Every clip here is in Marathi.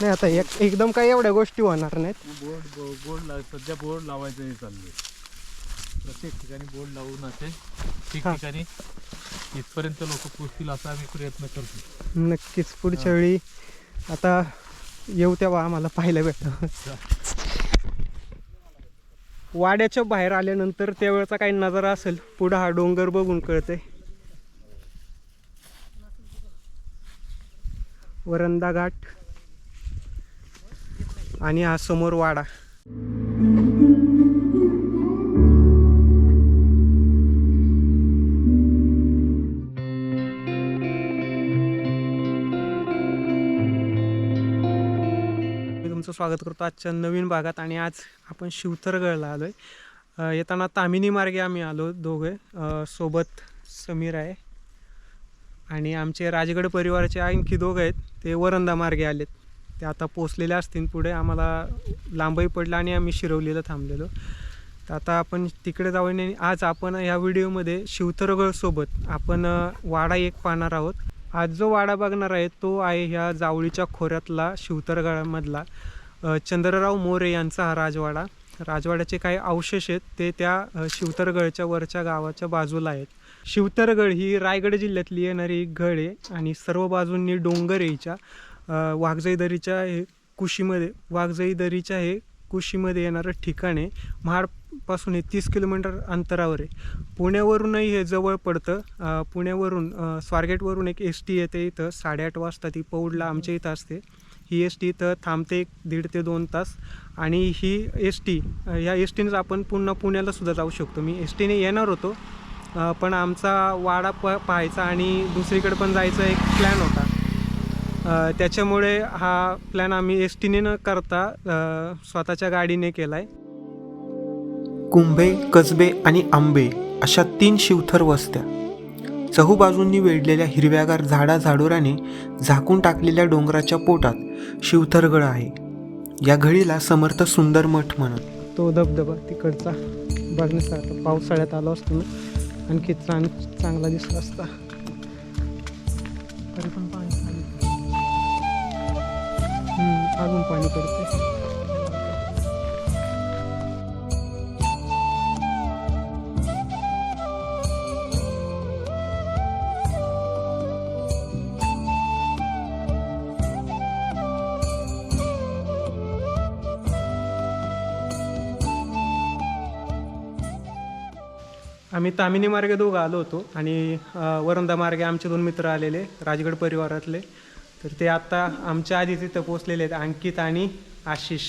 नाही आता एक एकदम काही एवढ्या गोष्टी होणार नाहीत. बोर्ड बोर्ड लाव सध्या बोर्ड लावायचं हे चाललंय प्रत्येक ठिकाणी बोर्ड लावून असे ठिकठिकाणी इथपर्यंत लोक पोचतील असा आम्ही प्रयत्न करतो. नक्कीच पुढच्या वेळी आता येऊ तेव्हा आम्हाला पाहायला भेटतं. वाड्याच्या बाहेर आल्यानंतर त्यावेळेचा काही नजारा असेल पुढं हा डोंगर बघून कळते वरंदा घाट आणि हा समोर वाडा. मी तुमचं स्वागत करतो आजच्या नवीन भागात आणि आज आपण शिवथरगडला आलो आहे येताना तामिनी मार्गे आम्ही आलो दोघे. सोबत समीर आहे. आणि आमचे राजगड परिवाराचे आणखी दोघं आहेत ते वरंदा मार्गे आलेत. ते आता पोचलेले असतील पुढे. आम्हाला लांबही पडलं आणि आम्ही शिरवलेलं थांबलेलो. तर आता आपण तिकडे जाऊन आज आपण ह्या व्हिडिओमध्ये शिवतरगडसोबत आपण वाडा एक पाहणार आहोत. आज जो वाडा बघणार आहे तो आहे ह्या जावळीच्या खोऱ्यातला शिवतरगडामधला चंद्रराव मोरे यांचा हा राजवाडा. राजवाड्याचे काही अवशेष आहेत ते त्या शिवतरगडच्या वरच्या गावाच्या बाजूला आहेत. शिवतरगड ही रायगड जिल्ह्यातली येणारी एक गड आहे आणि सर्व बाजूंनी डोंगर यायच्या वाघजई वाघजाई दरीच्या हे कुशीमध्ये वाघजाई दरीच्या हे कुशीमध्ये येणारं ठिकाण आहे. महाडपासून हे तीस किलोमीटर अंतरावर आहे. पुण्यावरूनही हे जवळ पडतं. पुण्यावरून स्वारगेटवरून एक एस टी येते इथं साडेआठ वाजता ती पौडला आमच्या इथं असते. ही एस टी इथं थांबते एक दीड ते दोन तास. आणि ही एस टी ह्या एस टीनेच आपण पुन्हा पुण्याला सुद्धा जाऊ शकतो. मी एस टीने येणार होतो. पण आमचा वाडा प पाहायचा आणि दुसरीकडे पण जायचा एक प्लॅन होता. त्याच्यामुळे हा प्लॅन आम्ही एस टीने न करता स्वतःच्या गाडीने केला आहे कुंभे कसबे आणि आंबे अशा तीन शिवथर वस्त्या. चहूबाजूंनी वेढलेल्या हिरव्यागार झाडा झाडोराने झाकून टाकलेल्या डोंगराच्या पोटात शिवथरगड आहे. या घडीला समर्थ सुंदर मठ म्हणत. तो धबधबा तिकडचा. बघण्यासारखा पावसाळ्यात आलो असतो ना आणखी चांग चांगला दिसला असता. तरी पण पाणी अजून पाणी पडते आम्ही तामिनी मार्गे दोघं आलो होतो आणि वरंदा मार्गे आमचे दोन मित्र आलेले राजगड परिवारातले. तर ते आत्ता आमच्या आधी तिथं पोचलेले आहेत अंकित आणि आशिष.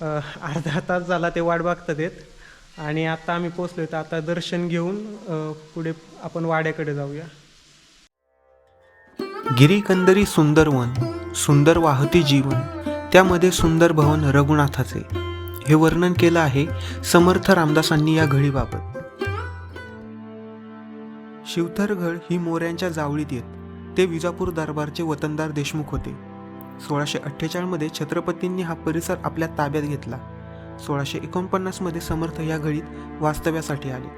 अर्धा तास झाला ते वाट बघतात आहेत. आणि आता आम्ही पोचलो तर आता दर्शन घेऊन पुढे आपण वाड्याकडे जाऊया. गिरीकंदरी सुंदर वन सुंदर वाहती जीवन त्यामध्ये सुंदर भवन रघुनाथाचे. हे वर्णन केलं आहे समर्थ रामदासांनी या घडीबाबत. शिवथरगड ही मोऱ्यांच्या जावळीत येत. ते विजापूर दरबारचे वतनदार देशमुख होते. सोळाशे अठ्ठेचाळमध्ये छत्रपतींनी हा परिसर आपल्या ताब्यात घेतला. सोळाशे एकोणपन्नासमध्ये समर्थ या घडीत वास्तव्यासाठी आले.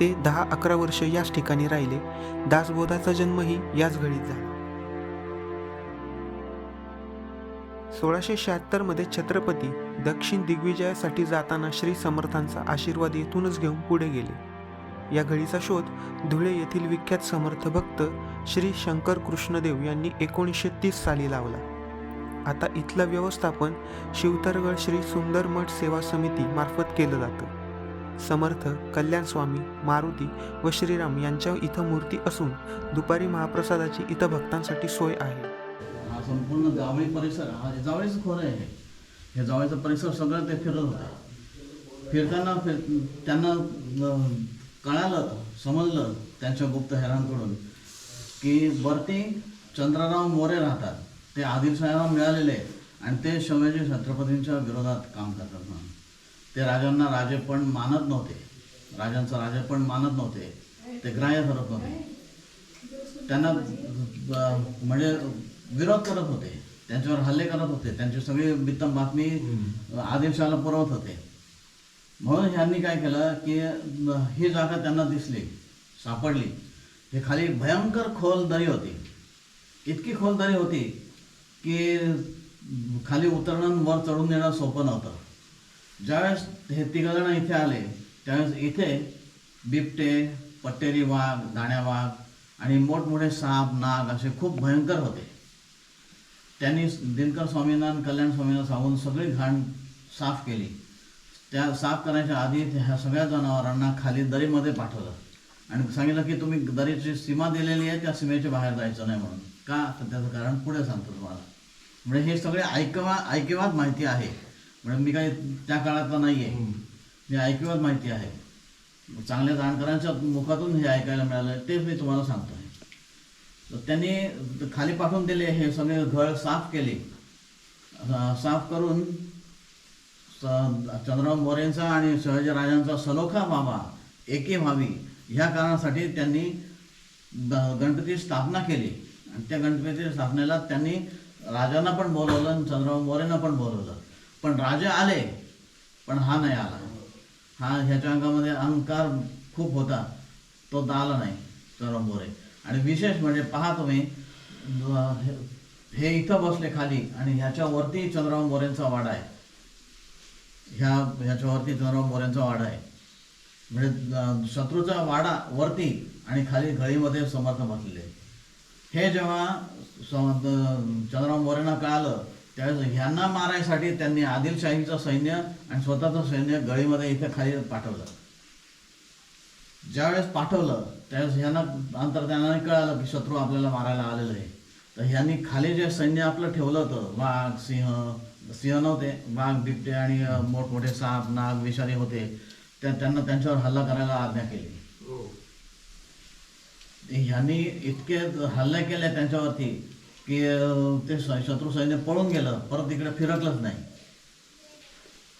ते दहा अकरा वर्ष याच ठिकाणी राहिले. दासबोधाचा जन्मही याच घडीत झाला. सोळाशे शहात्तरमध्ये छत्रपती दक्षिण दिग्विजयासाठी जाताना श्री समर्थांचा आशीर्वाद येथूनच घेऊन पुढे गेले. या घडीचा शोध धुळे येथील विख्यात समर्थ भक्त श्री शंकर कृष्णदेव यांनी एकोणीसशे तीस साली लावला. आता इथलं व्यवस्थापन शिवतरगड श्री सुंदर मठ सेवा समिती मार्फत केलं जातं. समर्थ कल्याण स्वामी मारुती व श्रीराम यांच्या इथं मूर्ती असून दुपारी महाप्रसादाची इथं भक्तांसाठी सोय आहे. हा संपूर्ण जावळी परिसर हा जावळीचं खोरं आहे हे. जावळीचा परिसर सगळं ते फिरत होता. फिरताना फिर त्यांना कळालं समजलं त्यांच्या गुप्त हेरांकडून की वरती चंद्रराव मोरे राहतात. ते आदिलशाहाला मिळालेले आहेत आणि ते शिवाजी छत्रपतींच्या विरोधात काम करतात म्हणून. ते राजांना राजेपण मानत नव्हते. राजांचं राजेपण मानत नव्हते. ते ग्राह्य धरत नव्हते. त्यांना म्हणजे विरोध करत होते. त्यांच्यावर हल्ले करत होते. त्यांची सगळी बित्तम बातमी आदिलशहाला पुरवत होते. म्हणून ह्यांनी काय केलं की ही जागा त्यांना दिसली सापडली. हे खाली भयंकर खोल दरी होती. इतकी खोल दरी होती की खाली उतरणं वर चढून येणं सोपं नव्हतं. ज्यावेळेस हे तिघजण इथे आले त्यावेळेस इथे बिबटे पट्टेरी वाघ दाण्या वाघ आणि मोठमोठे साप नाग असे खूप भयंकर होते. त्यांनी दिनकर स्वामींना कल्याण स्वामींना सांगून सगळी घाण साफ केली. त्या साफ करण्याच्या आधी ह्या सगळ्या जनावरांना खाली दरीमध्ये पाठवलं. आणि सांगितलं की तुम्ही दरीची सीमा दिलेली आहे त्या सीमेच्या बाहेर जायचं नाही म्हणून. का? तर त्याचं कारण पुढे सांगतो तुम्हाला. म्हणजे हे सगळे ऐकवा ऐकिवात माहिती आहे. म्हणजे मी काही त्या काळातला नाही आहे हे ऐकिवात माहिती आहे. चांगल्या जाणकारांच्या मुखातून हे ऐकायला मिळालं तेच मी तुम्हाला सांगतो आहे तर त्यांनी खाली पाठवून दिले हे सगळे घळ साफ केले. साफ करून चंद्रराव मोरेंचा आणि शहाजीराजांचा सलोखा मामा एके व्हावी ह्या कारणासाठी त्यांनी गणपती गणपतीची स्थापना केली. आणि त्या गणपतीच्या स्थापनेला त्यांनी राजांना पण बोलवलं आणि चंद्रराव मोरेंना पण बोलवलं. पण राजा आले पण हा नाही आला. हा ह्याच्या अंगामध्ये अहंकार खूप होता. तो आला नाही चंद्रराव मोरे. आणि विशेष म्हणजे पहा तुम्ही हे- हे इथं बसले खाली आणि ह्याच्यावरती चंद्रराव मोरेंचा वाडा आहे. ह्या ह्याच्यावरती चंद्रराव मोऱ्यांचा वाडा आहे. म्हणजे शत्रूचा वाडा वरती आणि खाली गळीमध्ये समर्थ बसलेले हे जेव्हा चंद्रराव मोरेंना कळालं त्यावेळेस ह्यांना मारायसाठी त्यांनी आदिलशाहीचं सैन्य आणि स्वतःचं सैन्य गळीमध्ये इथे खाली पाठवलं. ज्यावेळेस पाठवलं त्यावेळेस ह्यांना अंतर्ज्ञानाने कळालं की शत्रू आपल्याला मारायला आलेलं आहे तर ह्यांनी खाली जे सैन्य आपलं ठेवलं होतं वाघ सिंह सिंह नव्हते वाघ बिबटे आणि मोठमोठे साप नाग विषारी होते. त्या त्यांना त्यांच्यावर हल्ला करायला आज्ञा केली. ह्यांनी इतके हल्ले केले त्यांच्यावरती की ते शत्रू सैन्य पळून गेलं परत इकडे फिरकलंच नाही.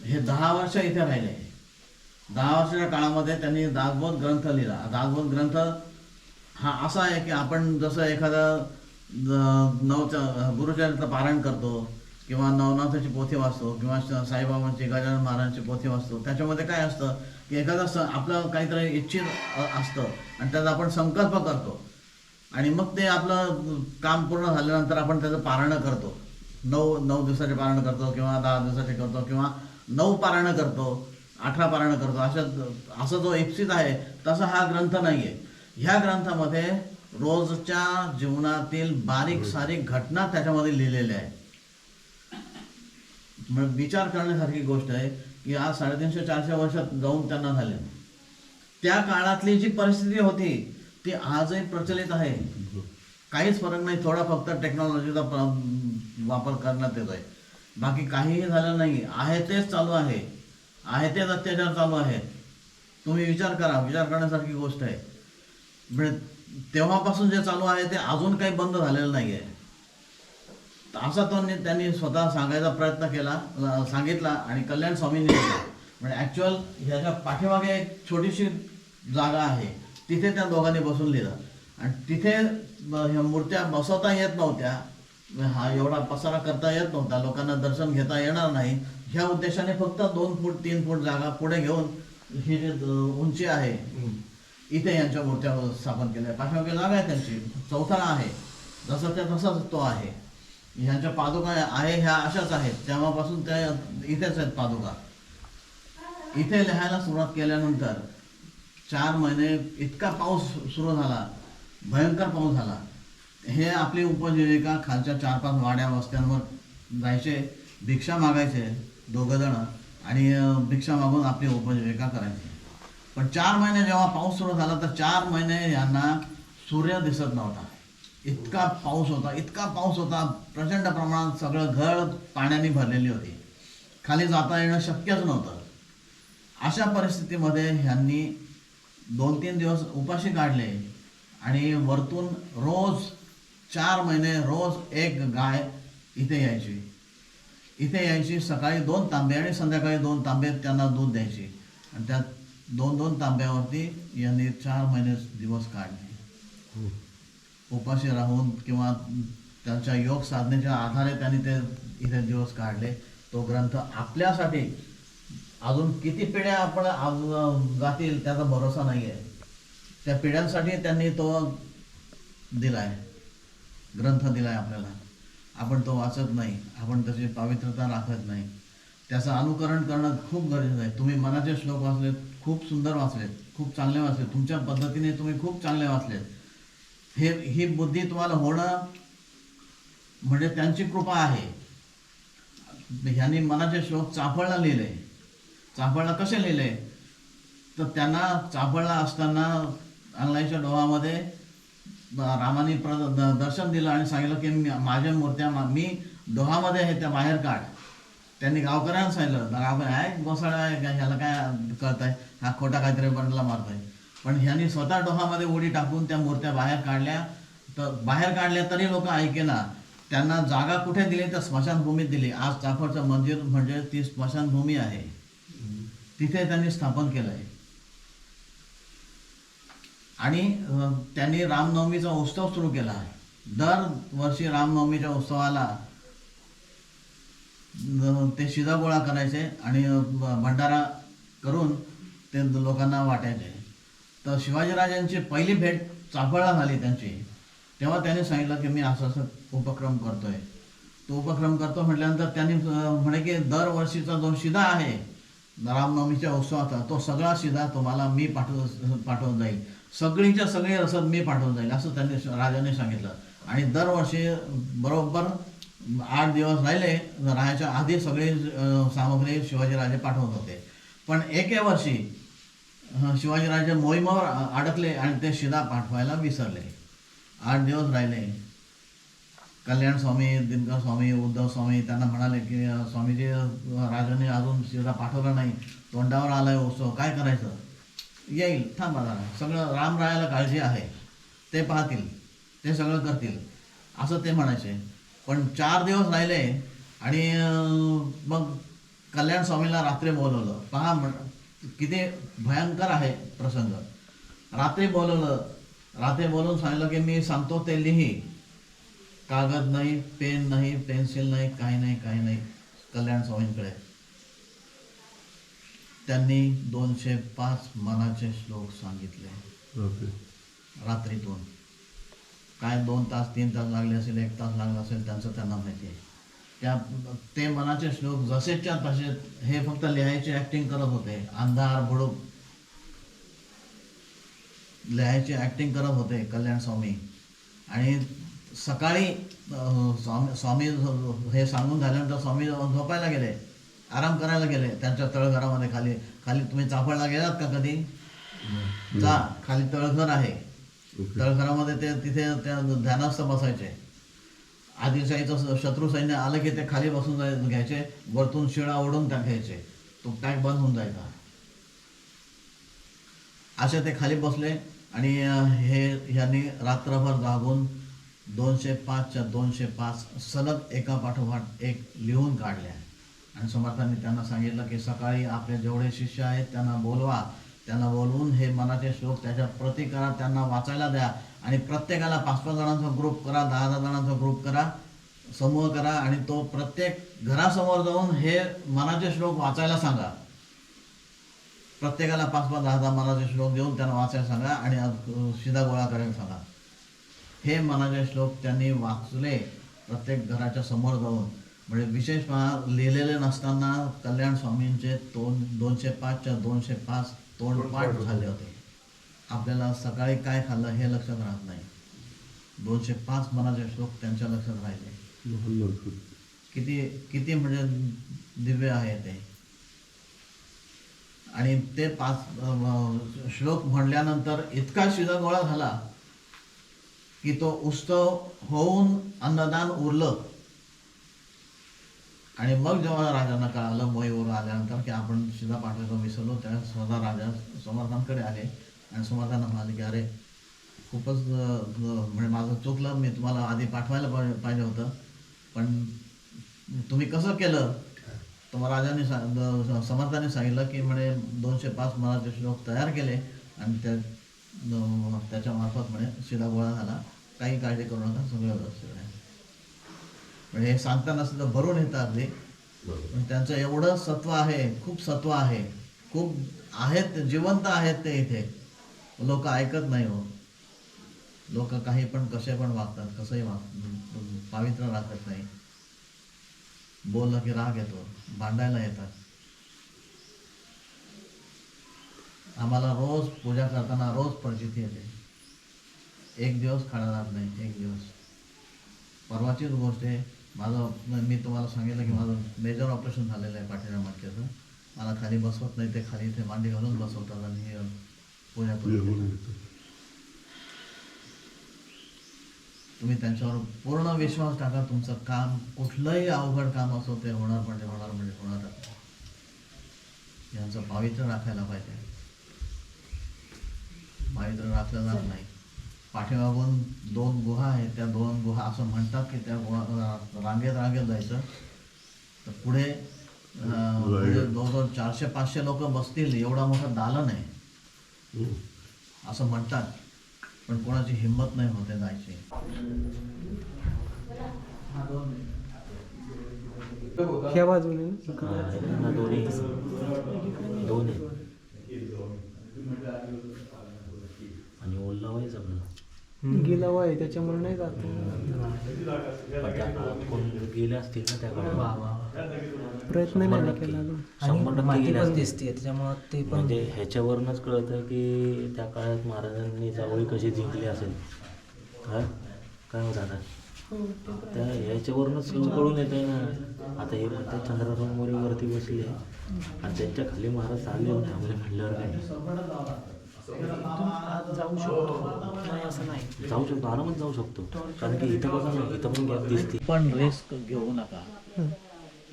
हे दहा वर्ष इथे राहिले. दहा वर्षाच्या काळामध्ये त्यांनी दासबोध ग्रंथ लिहिला. दासबोध ग्रंथ हा असा आहे की आपण जसं एखादा नवच गुरुचरित्र पारायण करतो किंवा नवनाथाची पोथी वाचतो किंवा साईबाबांची गजानन महाराजांची पोथी वाचतो त्याच्यामध्ये काय असतं की एखादा स आपलं काहीतरी इच्छित असतं आणि त्याचा आपण संकल्प करतो. आणि मग ते आपलं काम पूर्ण झाल्यानंतर आपण त्याचं पारायण करतो. नऊ नऊ दिवसाचे पारायण करतो किंवा दहा दिवसाचे करतो किंवा नऊ पारायण करतो अठरा पारायण करतो. अशा असा जो इप्सित आहे तसा हा ग्रंथ नाही आहे ह्या ग्रंथामध्ये रोजच्या जीवनातील बारीक सारीक घटना त्याच्यामध्ये लिहिलेल्या आहे विचार करण्यासारखी गोष्ट आहे की आज साडेतीनशे चारशे वर्षात जाऊन त्यांना झाले. त्या काळातली जी परिस्थिती होती ती आजही प्रचलित आहे. काहीच फरक नाही थोडा फक्त टेक्नॉलॉजीचा प्र- वापर करण्यात येतोय. बाकी काहीही झालं नाही. आहे तेच चालू आहे. आहे तेच अत्याचार चालू आहेत तुम्ही विचार करा विचार करण्यासारखी गोष्ट आहे. म्हणजे तेव्हापासून जे चालू आहे ते अजून काही बंद झालेलं नाही आहे असा तो त्यांनी स्वतः सांगायचा प्रयत्न केला सांगितला आणि कल्याण स्वामींनी केला म्हणजे ॲक्च्युअल ह्याच्या पाठीमागे एक छोटीशी जागा आहे. तिथे त्या दोघांनी बसून लिहिलं. आणि तिथे ह्या मूर्त्या बसवता येत नव्हत्या. हा एवढा पसारा करता येत नव्हता. लोकांना दर्शन घेता येणार नाही. ह्या उद्देशाने फक्त दोन फूट तीन फूट जागा पुढे घेऊन ही जी उंची आहे इथे यांच्या मूर्त्या स्थापन केल्या. पाठीमागे जागा आहे त्यांची. चौथळा आहे. जसं त्या तसाच तो आहे. ह्यांच्या पादुका आहे ह्या अशाच आहेत. तेव्हापासून त्या इथेच आहेत पादुका. इथे लिहायला सुरुवात केल्यानंतर चार महिने इतका पाऊस सुरू झाला भयंकर पाऊस झाला. हे आपली उपजीविका खालच्या चार पाच वाड्या वस्त्यांवर जायचे भिक्षा मागायचे दोघं जण आणि भिक्षा मागून आपली उपजीविका करायची. पण चार महिने जेव्हा पाऊस सुरू झाला तर चार महिने यांना सूर्य दिसत नव्हता. इतका पाऊस होता इतका पाऊस होता प्रचंड प्रमाणात सगळं घर पाण्याने भरलेली होती. खाली जाता येणं शक्यच नव्हतं. अशा परिस्थितीमध्ये ह्यांनी दोन तीन दिवस उपाशी काढले आणि वरतून रोज चार महिने रोज एक गाय इथे यायची. इथे यायची सकाळी दोन तांबे आणि संध्याकाळी दोन तांबे त्यांना दूध द्यायची. आणि त्या दोन दोन तांब्यावरती यांनी चार महिने दिवस काढले. हो. उपाशी राहून किंवा त्यांच्या योग साधनेच्या आधारे त्यांनी ते इथे दिवस काढले. तो ग्रंथ आपल्यासाठी अजून किती पिढ्या आपण जातील त्याचा भरोसा नाही आहे त्या पिढ्यांसाठी त्यांनी तो दिलाय. ग्रंथ दिलाय आपल्याला. आपण तो वाचत नाही. आपण त्याची पवित्रता राखत नाही. त्याचं अनुकरण करणं खूप गरजेचं आहे. तुम्ही मनाचे श्लोक वाचलेत खूप सुंदर वाचलेत खूप चांगले वाचलेत. तुमच्या पद्धतीने तुम्ही खूप चांगले वाचलेत. हे ही बुद्धी तुम्हाला होणं म्हणजे त्यांची कृपा आहे. ह्यांनी मनाचे श्लोक चाफळला लिहिले चाफळला कसे लिहिले? तर त्यांना चाफळला असताना अंगलाईच्या डोहामध्ये रामाने प्र द- दर्शन दिलं आणि सांगितलं की मी- माझ्या मूर्त्या मी डोहामध्ये आहे त्या बाहेर काढ. त्यांनी गावकऱ्यांना सांगितलं गावकरी आहे गोसाळा आहे ह्याला काय कळत आहे हा खोटा काहीतरी बनला आहे पण ह्यांनी स्वतः डोहामध्ये उडी टाकून त्या मूर्त्या बाहेर काढल्या. तर बाहेर काढल्या तरी लोक ऐकेना त्यांना जागा कुठे दिली? तर स्मशानभूमीत दिली. आज चाफरचं मंदिर म्हणजे ती स्मशानभूमी आहे. तिथे त्यांनी स्थापन केलं आहे आणि त्यांनी रामनवमीचा उत्सव सुरू केला. आहे दरवर्षी रामनवमीच्या उत्सवाला ते शिदा गोळा करायचे आणि भंडारा करून ते लोकांना वाटायचे. तर शिवाजीराजांची पहिली भेट चाफळला झाली त्यांची. तेव्हा त्यांनी सांगितलं की मी असं असं उपक्रम करतोय. तो उपक्रम करतो म्हटल्यानंतर त्यांनी म्हणे की दरवर्षीचा जो शिदा आहे रामनवमीच्या उत्सवाचा तो सगळा शिदा तुम्हाला मी पाठव पाठवून जाईल. सगळीच्या सगळी रसद मी पाठवून जाईल असं त्यांनी राजाने सांगितलं. आणि दरवर्षी बरोबर आठ दिवस राहिले राहायच्या आधी सगळी सामग्री शिवाजीराजे पाठवत होते. पण एके वर्षी शिवाजीराजे मोहिमावर अडकले आणि ते शिदा पाठवायला विसरले. आठ दिवस राहिले. कल्याण स्वामी दिनकर स्वामी उद्धव स्वामी त्यांना म्हणाले की स्वामीजी राजाने अजून शिदा पाठवला नाही. तोंडावर आलाय उत्सव. काय करायचं? येईल. थांबा जरा. सगळं रामरायाला काळजी आहे. ते पाहतील. ते सगळं करतील. असं ते म्हणायचे. पण चार दिवस राहिले आणि मग कल्याण स्वामीला रात्री बोलवलं. पहा म्हण किती भयंकर आहे प्रसंग. रात्री बोलवलं रात्री बोलवून सांगितलं की मी सांगतो ते लिही. कागद नाही पेन नाही पेन्सिल नाही काही नाही काही नाही. कल्याण स्वामींकडे. त्यांनी दोनशे पाच मनाचे श्लोक सांगितले. रात्रीतून काय दोन तास तीन तास लागले असेल एक तास लागला असेल त्यांचं त्यांना माहिती आहे. त्या ते मनाचे श्लोक जसेच्या तसे हे फक्त लिहायची ऍक्टिंग करत होते. अंधार भुडूक लिहायची ऍक्टिंग करत होते कल्याण स्वामी. आणि सकाळी स्वामी स्वामी हे सांगून झाल्यानंतर स्वामी झोपायला गेले. आराम करायला गेले. त्यांच्या तळघरामध्ये खाली खाली तुम्ही चाफळला गेलात का कधी? जा खाली तळघर आहे. तळघरामध्ये ते तिथे त्या ध्यानस्थ बसायचे. आदिलशाहीचं शत्रू सैन्य आलं की ते खाली बसून जाय घ्यायचे वरतून शिळा ओढून टाकायचे. तो टँक बंद होऊन जायचा. असे ते खाली बसले आणि हे ह्यांनी रात्रभर जागून दोनशे पाचच्या दोनशे पाच सलग एका पाठोपाठ एक लिहून काढल्या आणि समर्थांनी त्यांना सांगितलं की सकाळी आपले जेवढे शिष्य आहेत त्यांना बोलवा. त्यांना बोलवून हे मनाचे श्लोक त्याच्या प्रती करा त्यांना वाचायला द्या. आणि प्रत्येकाला पाच पाच जणांचा ग्रुप करा दहा दहा जणांचा ग्रुप करा समूह करा आणि तो प्रत्येक घरासमोर जाऊन हे मनाचे श्लोक वाचायला सांगा. प्रत्येकाला पाच पाच दहा दहा मनाचे श्लोक देऊन त्यांना वाचायला सांगा आणि शिदा गोळा करायला सांगा. हे मनाचे श्लोक त्यांनी वाचले प्रत्येक घराच्या समोर जाऊन. म्हणजे विशेष लिहिलेले नसताना कल्याण स्वामींचे तोंड दोनशे पाचच्या दोनशे पाच तोंडपाठ झाले होते. आपल्याला सकाळी काय खाल्लं हे लक्षात राहत नाही. दोनशे पाच मनाचे श्लोक त्यांच्या लक्षात राहिले. किती किती म्हणजे दिव्य आहे ते. आणि ते पाच श्लोक म्हणल्यानंतर इतका शिदा गोळा झाला की तो उत्सव होऊन अन्नदान उरलं. आणि मग जेव्हा राजांना कळालं मोहीवर आल्यानंतर की आपण शिदा पाठवायचं विसरलो त्या स्वतः राजा समर्थांकडे आले. आणि समर्थांना म्हणाले की अरे खूपच म्हणजे माझं चुकलं मी तुम्हाला आधी पाठवायला पाहि- पाहिजे होतं. पण तुम्ही कसं केलं? तर मग राजाने सा समर्थाने सांगितलं की म्हणे दोनशे पाच मनाचे श्लोक तयार केले आणि त्या त्याच्या मार्फत म्हणे शिदा गोळा झाला. काही काळजी करू नका सगळं व्यवस्थित आहे. म्हणजे हे सांगताना सुद्धा भरून येतं अगदी. पण त्यांचं एवढं सत्व आहे खूप सत्व आहे. खूप आहेत जिवंत आहेत ते इथे. लोक ऐकत नाही हो. लोक काही पण कसे पण वागतात कसंही वाग पावित्र्य राखत नाही बोललं की राग येतो भांडायला येतात. आम्हाला रोज पूजा करताना रोज परिस्थिती येते. एक दिवस खाणार नाही एक दिवस. परवाचीच गोष्ट आहे माझं मी तुम्हाला सांगितलं की माझं मेजर ऑपरेशन झालेलं आहे पाठीच्या मटक्याचं मला खाली बसवत नाही ते खाली इथे मांडी घालून बसवतात आणि तुम्ही त्यांच्यावर पूर्ण विश्वास टाका तुमचं काम कुठलंही अवघड काम असो ते होणार म्हणजे होणार म्हणजे होणार यांचं पावित्र्य राखायला पाहिजे. पावित्र्य राखलं जात नाही. पाठीमागून दोन गुहा आहेत. त्या दोन गुहा असं म्हणतात की त्या गुहा रांगेत रांगेत जायचं. तर पुढे अं, पुढे जवळजवळ चारशे पाचशे लोक बसतील. एवढा मोठा दालन आहे. असं म्हणतात पण कोणाची हिंमत नाही होते जायची. ह्या बाजूने दोन आणि ओल्ला व्हायचं आपलं गेला वय त्याच्यामुळे नाही जात. पण त्या काळात कोण गेले असतील ना त्या काळात प्रयत्न नाही ना केला अजून. शंभर टक्के माती गेले पण असतील. दिसते त्याच्यामुळं ते पण म्हणजे ह्याच्यावरूनच कळतं की त्या काळात महाराजांनी जावळी कशी जिंकली असेल. हा? काय होत आता? त्या ह्याच्यावरूनच कळून येतं ना. आता हे म्हणतात चंद्राराम मोरे वरती बसले. आणि त्यांच्या खाली महाराज चालले होते. थांबले म्हणल्यावर काय? जाऊ शकतो. नाही असं नाही जाऊ शकतो. आरामात जाऊ शकतो. कारण की इथं कसं नाही इथं पण गॅप दिसते पण रिस्क घेऊ नका.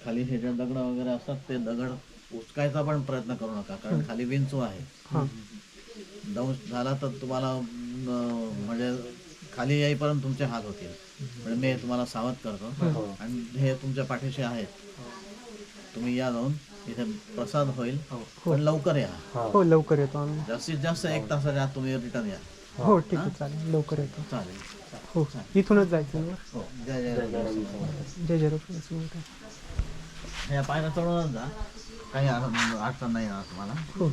खाली हे जे दगड वगैरे असतात ते दगड उचकायचा पण प्रयत्न करू नका. कारण खाली विंचू आहे. हां. दंश झाला तर तुम्हाला अं, म्हणजे खाली येईपर्यंत तुमचे हात होतील. म्हणजे मी हे तुम्हाला सावध करतो. आणि हे तुमच्या पाठीशी आहेत. तुम्ही या जाऊन. इथे प्रसाद होईल. पण लवकर या. हो. लवकर येतो आम्ही. जास्तीत जास्त एक तासाच्या आत तुम्ही रिटर्न या. हो ठीक आहे चालेल. लवकर येतो. चालेल. हो इथूनच जायचं हो जय जय राम. जय जय. या पायऱ्या चढूनच जा. काही अड- अडचण नाही येणार तुम्हाला. हो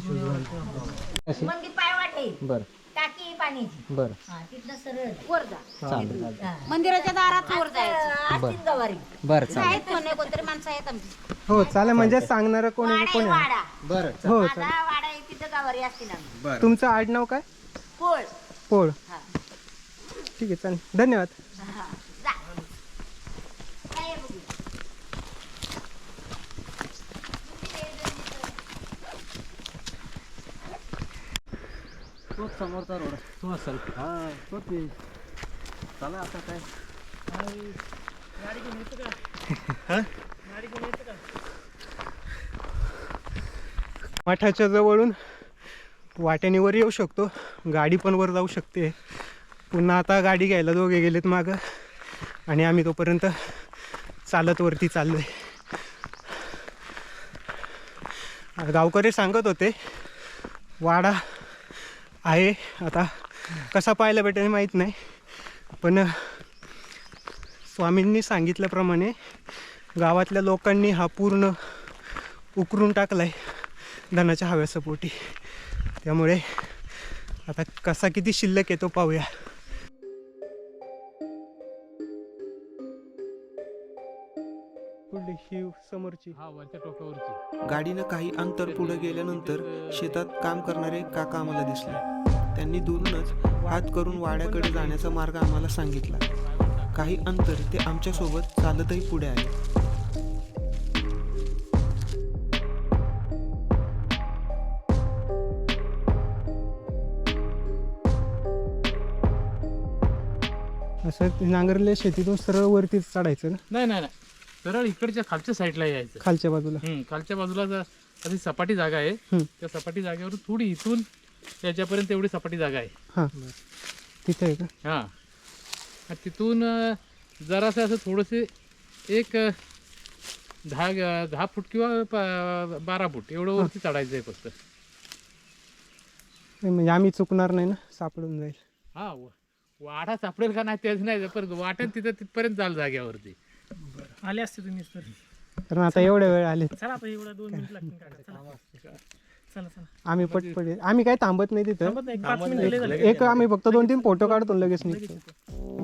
पाय वाटे बरं. टाकी पाण्याची. बरं. हा तिथनं सरळ वर जा. मंदिराच्या दारात वर जायचं. असतील गवारी बरं आहेत म्हणे कोणतरी माणसं आहेत आमची. हो चालेल. म्हणजे सांगणार कोणी वाडा कोणी आहे? वाडा. बरं हो चालेल. माझा वाडा आहे तिथं गवारी असतील आम्ही. तुमचं आडनाव काय? पोळ पोळ हा. ठीक आहे चालेल. धन्यवाद. हा. जा काय आहे बघू तोच समोरचा रोड तो असेल. हा तोच चला आता काय? मठाच्या जवळून वाट्याने वर येऊ शकतो. गाडी पण वर जाऊ शकते. पुन्हा आता गाडी घ्यायला दोघे गेलेत मागं. आणि आम्ही तोपर्यंत चालत वरती चाललो आहे गावकरी सांगत होते वाडा आहे. आता कसा पाहायला भेटेल माहीत नाही. पण स्वामींनी सांगितल्याप्रमाणे गावातल्या लोकांनी हा पूर्ण उकरून टाकला आहे धनाच्या हव्याचं पोटी त्यामुळे आता कसा किती शिल्लक येतो पाहूया. पुढली ही समोरची. हा वरच्या टोकावरची. गाडीनं काही अंतर पुढे गेल्यानंतर शेतात काम करणारे काका आम्हाला दिसले. त्यांनी दूरनच हात करून वाड्याकडे जाण्याचा मार्ग आम्हाला सांगितला. काही अंतर ते आमच्यासोबत चालतही पुढे आले. असं नांगरले शेतीतून सरळ वरतीच चढायचं ना? नाही नाही नाही. सरळ इकडच्या खालच्या साईडला यायचं. खालच्या बाजूला. हम्म, खालच्या बाजूला अशी सपाटी जागा आहे हम्म. त्या सपाटी जागेवर थोडी इथून याच्यापर्यंत एवढी सपाटी जागा आहे. हां. तिथे आहे का? हां. आणि तिथून अं, जरासं असं थोडंसे एक अं, दहा दहा फूट किंवा प- बारा फूट एवढं वरती चढायचं आहे फक्त. नाही, म्हणजे आम्ही चुकणार नाही ना सापडून जाईल. हा व- वाडा सापडेल का नाही तेच नाही पण वाटेल तिथं तिथपर्यंत जाल जाग्यावरती आले असते तुम्ही तर कारण आता एवढ्या वेळ आले. चला आता एवढा दोन मिनिट लागतील काका चला. चला चला. आम्ही पटपट आम्ही काय थांबत नाही तिथं. थांबत नाही, एक पाच मिनिटं लय झाले. एक आम्ही फक्त दोन तीन फोटो काढतो आणि लगेच निघतो.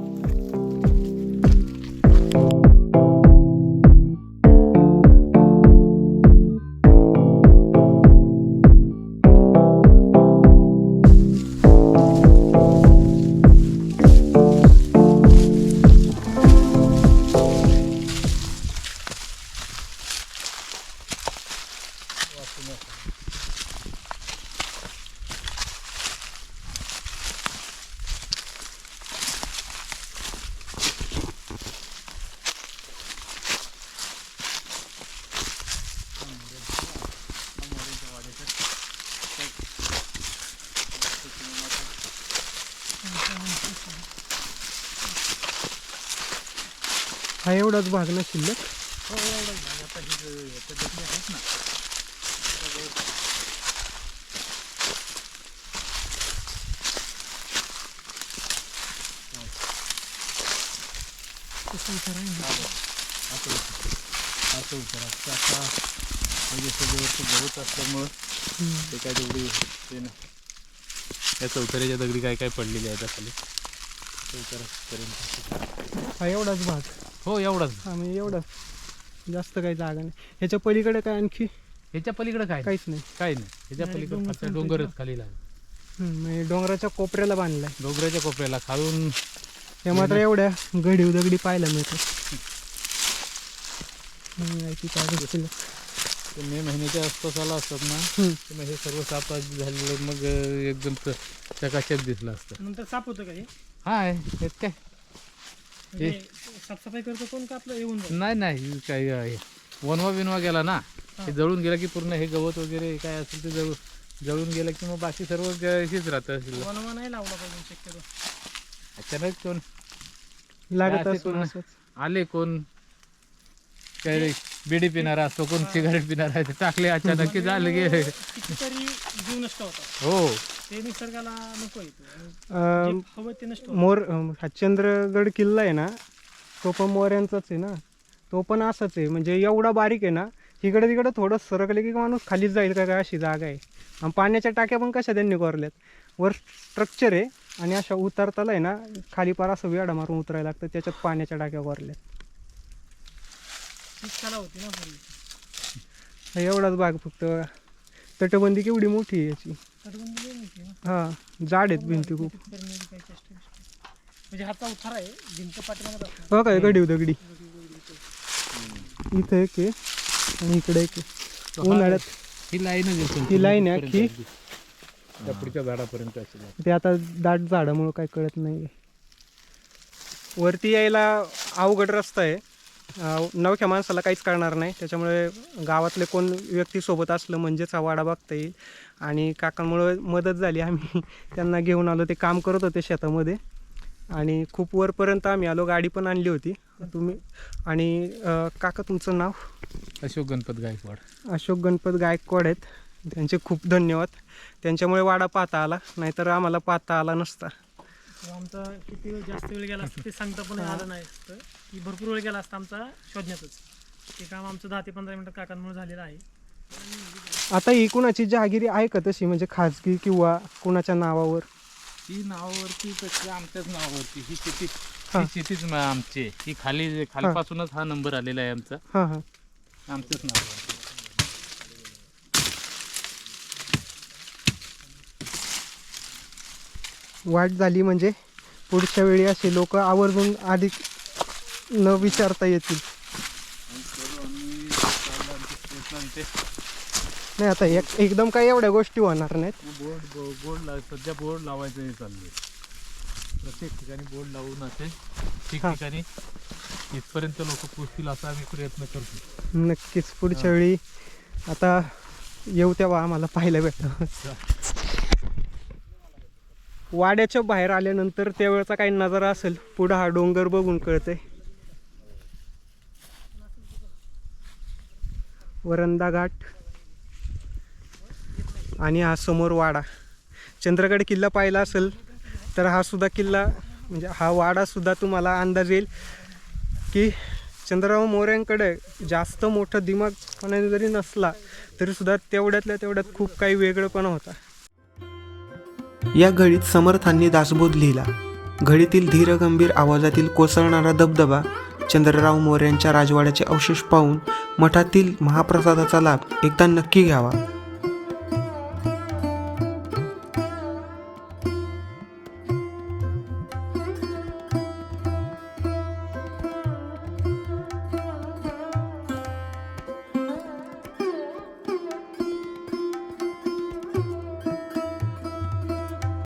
हा एवढाच भाग ना शिल्लक? असं उतर असतं आता म्हणजे सगळं गवत असल्यामुळं ते काय तेवढी ते ना. या चौथऱ्याच्या दगडी काय काय पडलेली आहेत खाली? चौथऱ्यापर्यंत हा एवढाच भाग. हो एवढाच. हा म्हणजे एवढाच. जास्त काही जागा नाही. ह्याच्या पलीकडे काय आणखी? ह्याच्या पलीकडे काय? काहीच नाही. काय नाही. ह्याच्या पलीकडे फक्त डोंगरच खाली. लागला. हम्म, म्हणजे डोंगराच्या कोपऱ्याला बांधलाय. डोंगराच्या कोपऱ्याला खालून हे मात्र एवढ्या गडीव दगडी पाहायला मिळतात. हम्म, शिल्लक. ते मे महिन्याच्या आसपास आला असतात ना हम्म. तर मग हे सर्व साप झालेलं मग अं, एकदम चकाचक दिसलं असतं. नंतर साफ होतं का हे? हाय हेच काय? म्हणजे साफसफाई करतो कोण का आपलं येऊन जाईल नाही नाही काही आहे. वनवा बिनवा गेला ना हे. जळून गेला की पूर्ण हे गवत वगैरे काय असेल ते जळू जळून गेलं की मग बाकी सर्व ग- हेच राहतं. शिल्लक. वनवा नाही लावला पाहिजे शक्यतो. अचानक कोण? लागत आले कोण? काय रे, बिडी पिणारा असतो कोण? सिगारेट पिणारा आहे, ते टाकले अचानक की झालं गे कितीतरी जीव नष्ट होतात. हो. ते निसर्गाला नको येतो अं, हवं ते नष्ट होतं. मोर अं, हा चंद्रगड किल्ला आहे ना तो पण मोऱ्यांचाच आहे ना. तो पण असाच आहे. म्हणजे एवढा बारीक आहे ना इकडे तिकडे थोडं सरकले की माणूस खालीच जाईल का काय अशी जागा आहे. आणि पाण्याच्या टाक्या पण कशा त्यांनी कोरल्यात? वर स्ट्रक्चर आहे आणि अशा उतरताला आहे ना खाली पार असं वेडा मारून उतरायला लागतं. त्याच्यात पाण्याच्या टाक्या कोरल्यात. हीच कला होती ना पूर्वी. हा एवढाच भाग फक्त. तटबंदी केवढी मोठी आहे याची. हा जाड आहेत भिंती खूप. म्हणजे हाचा उतारा आहे भिंत हो काय गडीव दगडी इथं एक आहे आणि इकडे एक आहे. उन्हाळ्यात. ही असेल ही line आहे. त्या पुढच्या झाडापर्यंत असेल. ते आता दाट झाडामुळं काय कळत नाही वरती यायला अवघड रस्ता आहे. नवख्या माणसाला काहीच कळणार नाही. त्याच्यामुळे गावातले कोण व्यक्ती सोबत असलं म्हणजेच हा वाडा बघता येईल. आणि काकांमुळं मदत झाली. आम्ही त्यांना घेऊन आलो. ते काम करत होते शेतामध्ये. आणि खूप वरपर्यंत आम्ही आलो. गाडी पण आणली होती. तुम्ही आणि काका तुमचं नाव? अशोक गणपत गायकवाड. अशोक गणपत गायकवाड आहेत. त्यांचे खूप धन्यवाद. त्यांच्यामुळे वाडा पाहता आला. नाहीतर आम्हाला पाहता आला नसता. आमचा किती वेळ जास्त वेळ गेला असता ते सांगता पण आलं नाही असतं. की भरपूर वेळ गेला असता आमचा शोधण्यातच. ते काम आमचं दहा ते पंधरा मिनिटं काकांमुळे झालेलं आहे. आता ही कुणाची जहागिरी आहे का तशी? म्हणजे खाजगी किंवा कुणाच्या नावावर? ही नावावरती तशी आमच्याच नावावरती. ही शेती हा. शेतीच आमची आहे. ही खाली खालीपासूनच हा नंबर आलेला आहे आमचा. हां हां. आमच्याच वाट झाली म्हणजे पुढच्या वेळी असे लोक आवर्जून अधिक न विचारता येतील. नाही आता एक एकदम काही एवढ्या गोष्टी होणार नाहीत. बोर्ड बोर्ड लाव सध्या बोर्ड लावायचं हे चाललंय. प्रत्येक ठिकाणी बोर्ड लावून असे ठिकठिकाणी इथपर्यंत लोक पोचतील असा आम्ही प्रयत्न करतो. नक्कीच पुढच्या वेळी आता येऊ तेव्हा आम्हाला पाहायला भेटतं. वाड्याच्या बाहेर आल्यानंतर त्यावेळचा काही नजारा असेल पुढं हा डोंगर बघून कळतंय. वरंदा घाट. आणि हा समोर वाडा. चंद्रगड किल्ला पाहिला असेल तर हा सुद्धा किल्ला म्हणजे हा वाडा सुद्धा तुम्हाला अंदाज येईल की चंद्रराव मोऱ्यांकडे जास्त मोठं दिमागपणा जरी नसला तरी सुद्धा तेवढ्यातल्या तेवढ्यात खूप काही वेगळंपणा होता. या घडीत समर्थांनी दासबोध लिहिला. घडीतील धीरगंभीर आवाजातील कोसळणारा दबदबा चंद्रराव मोऱ्यांच्या राजवाड्याचे अवशेष पाहून मठातील महाप्रसादाचा लाभ एकदा नक्की घ्यावा.